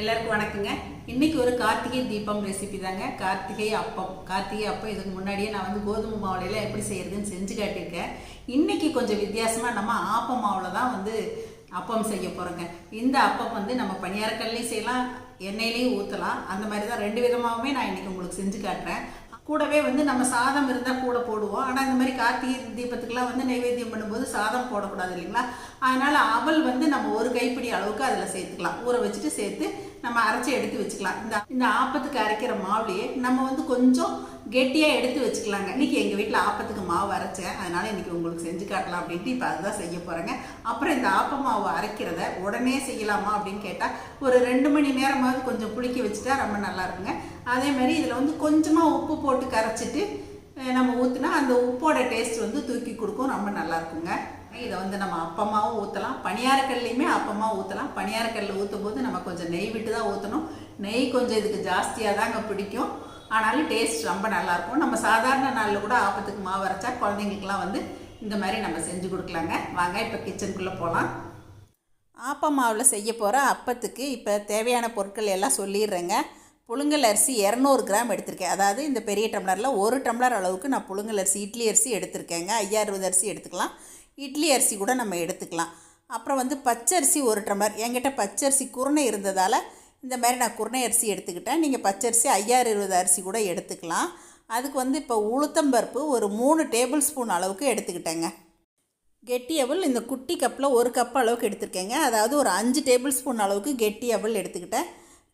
எல்லாருக்கும் வணக்கங்க. இன்னைக்கு ஒரு கார்த்திகை தீபம் ரெசிபி தாங்க. கார்த்திகை அப்பம். கார்த்திகை அப்பம் இதுக்கு முன்னாடியே நான் வந்து கோதுமை மாவுலையில் எப்படி செய்யறதுன்னு செஞ்சு காட்டியிருக்கேன். இன்னைக்கு கொஞ்சம் வித்தியாசமாக நம்ம ஆப்ப மாவில் தான் வந்து அப்பம் செய்ய போகிறோங்க இந்த அப்பம் வந்து நம்ம பணியாரக்கல்லையும் செய்யலாம் எண்ணெயிலையும் ஊற்றலாம் அந்த மாதிரி தான் ரெண்டு விதமாகவுமே நான் இன்னைக்கு உங்களுக்கு செஞ்சு காட்டுறேன். கூடவே வந்து நம்ம சாதம் இருந்தால் கூட போடுவோம். ஆனால் இந்த மாதிரி கார்த்திகை தீபத்துக்கெல்லாம் வந்து நைவேத்தியம் பண்ணும்போது சாதம் போடக்கூடாது இல்லைங்களா? அதனால் அவல் வந்து நம்ம ஒரு கைப்பிடி அளவுக்கு அதில் சேர்த்துக்கலாம். ஊற வச்சுட்டு சேர்த்து நம்ம அரைச்சி எடுத்து வச்சுக்கலாம். இந்த இந்த ஆப்பத்துக்கு அரைக்கிற மாவுலையே நம்ம வந்து கொஞ்சம் கெட்டியாக எடுத்து வச்சுக்கலாங்க. இன்றைக்கி எங்கள் வீட்டில் ஆப்பத்துக்கு மாவு அரைச்சேன். அதனால் இன்றைக்கி உங்களுக்கு செஞ்சு காட்டலாம் அப்படின்ட்டு இப்போ அதுதான் செய்ய போகிறேங்க அப்புறம் இந்த ஆப்ப மாவு அரைக்கிறத உடனே செய்யலாமா அப்படின்னு கேட்டால் ஒரு ரெண்டு மணி நேரமாவது கொஞ்சம் புளிக்க வச்சுட்டா ரொம்ப நல்லா இருக்குங்க. அதே மாதிரி இதில் வந்து கொஞ்சமாக உப்பு போட்டு கரைச்சிட்டு நம்ம ஊற்றினா அந்த உப்போட டேஸ்ட் வந்து தூக்கி கொடுக்கும். ரொம்ப நல்லா இருக்குங்க. இதை வந்து நம்ம அப்பமாவும் ஊற்றலாம் பணியாரக்கல்லையுமே அப்பமாக ஊற்றலாம் பணியாரக்கல்ல ஊற்றும் போது நம்ம கொஞ்சம் நெய் விட்டு தான் ஊற்றணும் நெய் கொஞ்சம் இதுக்கு ஜாஸ்தியாக தாங்க பிடிக்கும். ஆனாலும் டேஸ்ட் ரொம்ப நல்லாயிருக்கும் நம்ம சாதாரண நாளில் கூட ஆப்பத்துக்கு மாவு அரைச்சா குழந்தைங்களுக்குலாம் வந்து இந்த மாதிரி நம்ம செஞ்சு கொடுக்கலாங்க. வாங்க இப்போ கிச்சனுக்குள்ளே போகலாம் ஆப்ப மாவில் செய்ய போகிற அப்பத்துக்கு இப்போ தேவையான பொருட்கள் எல்லாம் சொல்லிடுறேங்க. புழுங்கல் அரிசி இரநூறு கிராம் எடுத்திருக்கேன். அதாவது இந்த பெரிய டம்ளரில் ஒரு டம்ளர் அளவுக்கு நான் புழுங்கல் அரிசி இட்லி அரிசி எடுத்திருக்கேங்க. ஐயா அறுபது அரிசி எடுத்துக்கலாம். இட்லி அரிசி கூட நம்ம எடுத்துக்கலாம். அப்புறம் வந்து பச்சரிசி ஒரு டம்ளர். என்கிட்ட பச்சரிசி குருணை இருந்ததால் இந்த மாதிரி நான் குருணை அரிசி எடுத்துக்கிட்டேன். நீங்கள் பச்சரிசி ஐயாறு இருபது அரிசி கூட எடுத்துக்கலாம். அதுக்கு வந்து இப்போ உளுத்தம்பருப்பு ஒரு மூணு டேபிள் ஸ்பூன் அளவுக்கு எடுத்துக்கிட்டேங்க. கெட்டி அவல் இந்த குட்டி கப்பில் ஒரு கப் அளவுக்கு எடுத்துருக்கேங்க. அதாவது ஒரு அஞ்சு டேபிள் ஸ்பூன் அளவுக்கு கெட்டி அவல் எடுத்துக்கிட்டேன்.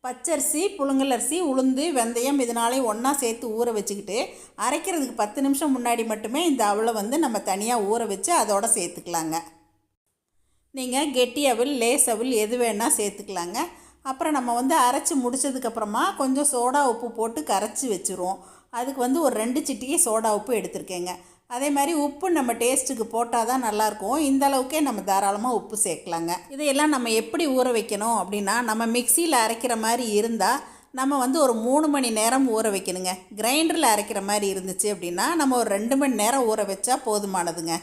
பச்சரிசி புழுங்கலரிசி உளுந்து வெந்தயம் இதனாலையும் ஒன்றா சேர்த்து ஊற வச்சுக்கிட்டு அரைக்கிறதுக்கு பத்து நிமிஷம் முன்னாடி மட்டுமே இந்த அவளை வந்து நம்ம தனியாக ஊற வச்சு அதோட சேர்த்துக்கலாங்க. நீங்கள் கெட்டி அவள் லேஸ் அவள் எது வேணால் சேர்த்துக்கலாங்க. அப்புறம் நம்ம வந்து அரைச்சி முடிச்சதுக்கப்புறமா கொஞ்சம் சோடா உப்பு போட்டு கரைச்சி வச்சுருவோம். அதுக்கு வந்து ஒரு ரெண்டு சிட்டிகை சோடா உப்பு எடுத்திருக்கேங்க. அதே மாதிரி உப்பு நம்ம டேஸ்ட்டுக்கு போட்டால் தான் நல்லாயிருக்கும். இந்த அளவுக்கே நம்ம தாராளமாக உப்பு சேர்க்கலாங்க. இதையெல்லாம் நம்ம எப்படி ஊற வைக்கணும் அப்படின்னா நம்ம மிக்சியில் அரைக்கிற மாதிரி இருந்தால் நம்ம வந்து ஒரு மூணு மணி நேரம் ஊற வைக்கணுங்க. கிரைண்டரில் அரைக்கிற மாதிரி இருந்துச்சு அப்படின்னா நம்ம ஒரு ரெண்டு மணி நேரம் ஊற வச்சா போதுமானதுங்க.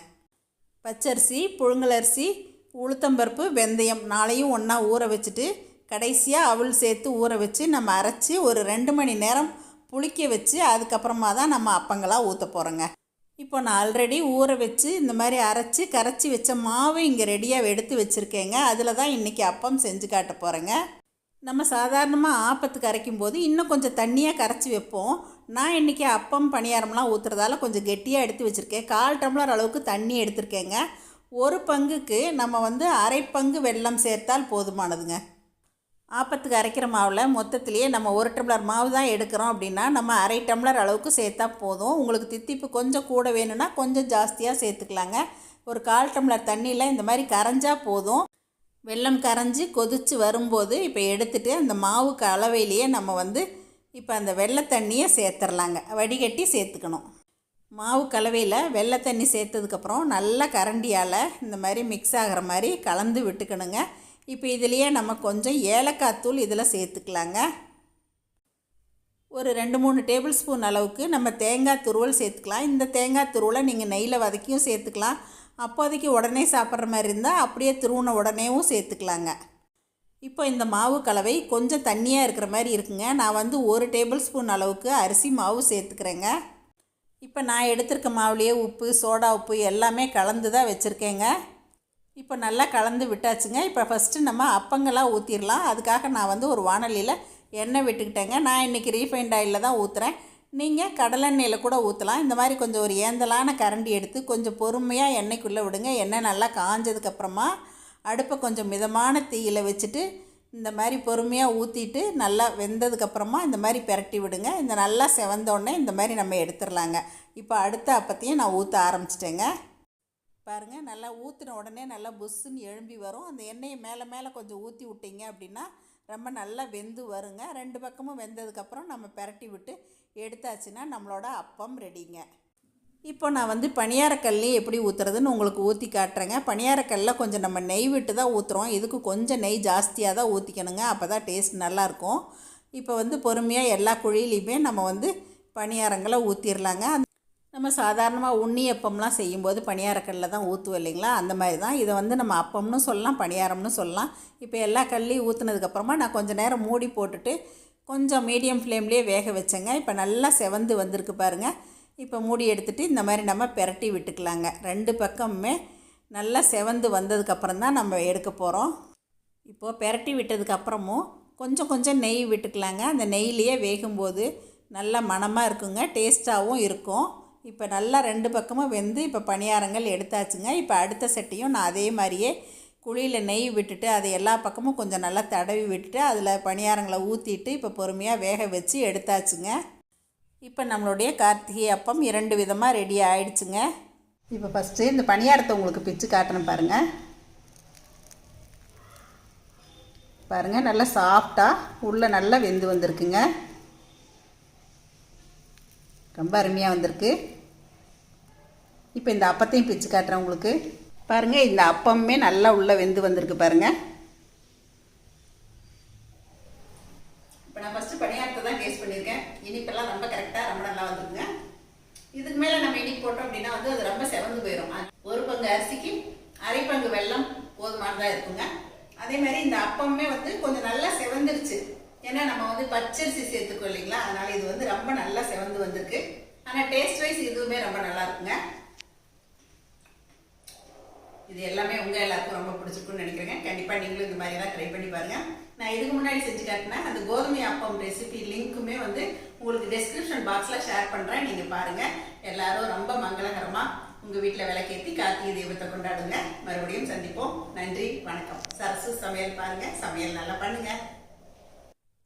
பச்சரிசி புழுங்கலரிசி உளுத்தம்பருப்பு வெந்தயம் நாளையும் ஒன்றா ஊற வச்சுட்டு கடைசியாக அவள் சேர்த்து ஊற வச்சு நம்ம அரைச்சி ஒரு ரெண்டு மணி நேரம் புளிக்க வச்சு அதுக்கப்புறமா தான் நம்ம அப்பங்களாக ஊற்ற போகிறோங்க இப்போ நான் ஆல்ரெடி ஊற வச்சு இந்த மாதிரி அரைச்சி கரைச்சி வச்ச மாவு இங்கே ரெடியாக எடுத்து வச்சுருக்கேங்க. அதில் தான் இன்றைக்கி அப்பம் செஞ்சு காட்ட போகிறேங்க நம்ம சாதாரணமாக ஆப்பத்துக்கு அரைக்கும் போது இன்னும் கொஞ்சம் தண்ணியாக கரைச்சி வைப்போம். நான் இன்றைக்கி அப்பம் பணியாரம்லாம் ஊற்றுறதால கொஞ்சம் கெட்டியாக எடுத்து வச்சுருக்கேன். கால் டம்ளர் அளவுக்கு தண்ணி எடுத்திருக்கேங்க. ஒரு பங்குக்கு நம்ம வந்து அரை பங்கு வெல்லம் சேர்த்தால் போதுமானதுங்க. ஆப்பத்துக்கு அரைக்கிற மாவில் மொத்தத்துலேயே நம்ம ஒரு டம்ளர் மாவு தான் எடுக்கிறோம் அப்படின்னா நம்ம அரை டம்ளர் அளவுக்கு சேர்த்தா போதும். உங்களுக்கு தித்திப்பு கொஞ்சம் கூட வேணும்னா கொஞ்சம் ஜாஸ்தியாக சேர்த்துக்கலாங்க. ஒரு கால் டம்ளர் தண்ணியில் இந்த மாதிரி கரைஞ்சால் போதும். வெள்ளம் கரைஞ்சி கொதித்து வரும்போது இப்போ எடுத்துகிட்டு அந்த மாவுக்கு அளவையிலேயே நம்ம வந்து இப்போ அந்த வெள்ளை தண்ணியை சேர்த்துடலாங்க வடிகட்டி சேர்த்துக்கணும். மாவு கலவையில் வெள்ளை தண்ணி சேர்த்ததுக்கப்புறம் நல்லா கரண்டியால் இந்த மாதிரி மிக்ஸ் ஆகிற மாதிரி கலந்து விட்டுக்கணுங்க. இப்போ இதுலேயே நம்ம கொஞ்சம் ஏலக்காய் தூள் இதில் சேர்த்துக்கலாங்க. ஒரு ரெண்டு மூணு டேபிள் ஸ்பூன் அளவுக்கு நம்ம தேங்காய் துருவல் சேர்த்துக்கலாம். இந்த தேங்காய் துருவலை நீங்கள் நெய்யில் வதக்கியும் சேர்த்துக்கலாம். அப்போதைக்கு உடனே சாப்பிட்ற மாதிரி இருந்தால் அப்படியே துருவின உடனேவும் சேர்த்துக்கலாங்க. இப்போ இந்த மாவு கலவை கொஞ்சம் தண்ணியாக இருக்கிற மாதிரி இருக்குங்க. நான் வந்து ஒரு டேபிள் ஸ்பூன் அளவுக்கு அரிசி மாவு சேர்த்துக்கிறேங்க. இப்போ நான் எடுத்திருக்க மாவுலேயே உப்பு சோடா உப்பு எல்லாமே கலந்து தான் வச்சுருக்கேங்க. இப்போ நல்லா கலந்து விட்டாச்சுங்க. இப்போ ஃபஸ்ட்டு நம்ம அப்பங்களாக ஊற்றிடலாம் அதுக்காக நான் வந்து ஒரு வானொலியில் எண்ணெய் விட்டுக்கிட்டேங்க. நான் இன்றைக்கி ரீஃபைண்ட் ஆயிலில் தான் ஊற்றுறேன் நீங்கள் கடலெண்ணெயில் கூட ஊற்றலாம் இந்த மாதிரி கொஞ்சம் ஒரு ஏந்தலான கரண்டி எடுத்து கொஞ்சம் பொறுமையாக எண்ணெய்க்குள்ளே விடுங்க. எண்ணெய் நல்லா காஞ்சதுக்கப்புறமா அடுப்பை கொஞ்சம் மிதமான தீயில் வச்சுட்டு இந்த மாதிரி பொறுமையாக ஊற்றிட்டு நல்லா வெந்ததுக்கப்புறமா இந்த மாதிரி பிரட்டி விடுங்க. இந்த நல்லா செவந்தோடனே இந்த மாதிரி நம்ம எடுத்துடலாங்க இப்போ அடுத்த அப்பத்தையும் நான் ஊற்ற ஆரம்பிச்சிட்டேங்க. பாருங்கள் நல்லா ஊற்றின உடனே நல்லா புஷ்ஷுன்னு எழும்பி வரும். அந்த எண்ணெயை மேலே மேலே கொஞ்சம் ஊற்றி விட்டீங்க அப்படின்னா ரொம்ப நல்லா வெந்து வருங்க. ரெண்டு பக்கமும் வெந்ததுக்கப்புறம் நம்ம பிரட்டி விட்டு எடுத்தாச்சுன்னா நம்மளோட அப்பம் ரெடிங்க. இப்போ நான் வந்து பணியாரக்கல்லி எப்படி ஊற்றுறதுன்னு உங்களுக்கு ஊற்றி காட்டுறேங்க. பணியாரக்கல்ல கொஞ்சம் நம்ம நெய் விட்டு தான் ஊற்றுறோம் இதுக்கு கொஞ்சம் நெய் ஜாஸ்தியாக தான் ஊற்றிக்கணுங்க அப்போ தான் டேஸ்ட் நல்லாயிருக்கும் இப்போ வந்து பொறுமையாக எல்லா குழியிலையுமே நம்ம வந்து பணியாரங்களை ஊற்றிடலாங்க நம்ம சாதாரணமாக உண்ணி அப்பம்லாம் செய்யும்போது பணியாரக்கல்லில் தான் ஊற்றுவோம் இல்லைங்களா? அந்த மாதிரி தான். இதை வந்து நம்ம அப்பம்னு சொல்லலாம் பணியாரம்னு சொல்லலாம். இப்போ எல்லா கல்லையும் ஊற்றுனதுக்கப்புறமா நான் கொஞ்சம் நேரம் மூடி போட்டுட்டு கொஞ்சம் மீடியம் ஃப்ளேம்லேயே வேக வச்சேங்க. இப்போ நல்லா செவந்து வந்திருக்கு பாருங்கள் இப்போ மூடி எடுத்துகிட்டு இந்த மாதிரி நம்ம பெரட்டி விட்டுக்கலாங்க. ரெண்டு பக்கமுமே நல்லா செவந்து வந்ததுக்கப்புறம் தான் நம்ம எடுக்க போகிறோம் இப்போது பெரட்டி விட்டதுக்கப்புறமும் கொஞ்சம் கொஞ்சம் நெய் விட்டுக்கலாங்க. அந்த நெய்லேயே வேகும்போது நல்லா மணமாக இருக்குங்க. டேஸ்ட்டாகவும் இருக்கும். இப்போ நல்லா ரெண்டு பக்கமும் வெந்து இப்போ பணியாரங்கள் எடுத்தாச்சுங்க. இப்போ அடுத்த சட்டியும் நான் அதே மாதிரியே குழியில் நெய் விட்டுட்டு அதை எல்லா பக்கமும் கொஞ்சம் நல்லா தடவி விட்டுட்டு அதில் பணியாரங்களை ஊற்றிட்டு இப்போ பொறுமையாக வேக வச்சு எடுத்தாச்சுங்க. இப்போ நம்மளுடைய கார்த்திகை அப்பம் இரண்டு விதமாக ரெடி ஆயிடுச்சுங்க. இப்போ ஃபஸ்ட்டு இந்த பணியாரத்தை உங்களுக்கு பிச்சு காட்டணும் பாருங்கள் பாருங்கள் நல்லா சாஃப்டாக உள்ளே நல்லா வெந்து வந்திருக்குங்க. ரொம்ப அருமையாக வந்திருக்கு. இப்போ இந்த அப்பத்தையும் பிச்சு காட்டுறேன் உங்களுக்கு. பாருங்கள் இந்த அப்பமே நல்லா உள்ளே வெந்து வந்திருக்கு பாருங்கள் இப்போ நான் ஃபஸ்ட்டு பணியாரத்தை தான் டேஸ்ட் பண்ணியிருக்கேன். இனிப்பெல்லாம் ரொம்ப கரெக்டாக ரொம்ப நல்லா வந்துருக்குங்க. இதுக்கு மேலே நம்ம இனிப்பு போட்டோம் அப்படின்னா வந்து அது ரொம்ப செவந்து போயிடும் ஒரு பங்கு அரிசிக்கு அரை பங்கு வெல்லம் போதுமானதாக இருக்குங்க. அதே மாதிரி இந்த அப்பமே வந்து கொஞ்சம் நல்லா செவந்துருச்சு. ஏன்னா நம்ம வந்து பச்சரிசி சேர்த்துக்கோ இல்லைங்களா? அதனால இது வந்து ரொம்ப நல்லா செவந்து வந்திருக்கு. ஆனால் டேஸ்ட் வைஸ் இதுவுமே ரொம்ப நல்லா இருக்குங்க. இது எல்லாமே உங்கள் எல்லாருக்கும் ரொம்ப பிடிச்சிருக்குன்னு நினைக்கிறேங்க. கண்டிப்பாக நீங்களும் இந்த மாதிரி தான் ட்ரை பண்ணி பாருங்க. நான் இதுக்கு முன்னாடி செஞ்சு காட்டினேன் அந்த கோதுமை அப்பம் ரெசிபி லிங்க்குமே வந்து உங்களுக்கு டெஸ்கிரிப்ஷன் பாக்ஸில் ஷேர் பண்ணுறேன் நீங்கள் பாருங்கள் எல்லாரும் ரொம்ப மங்களகரமாக உங்கள் வீட்டில் விளக்கேற்றி கார்த்திகை தெய்வத்தை கொண்டாடுங்க. மறுபடியும் சந்திப்போம். நன்றி வணக்கம். சரசு சமையல் பாருங்கள் சமையல் நல்லா பண்ணுங்கள்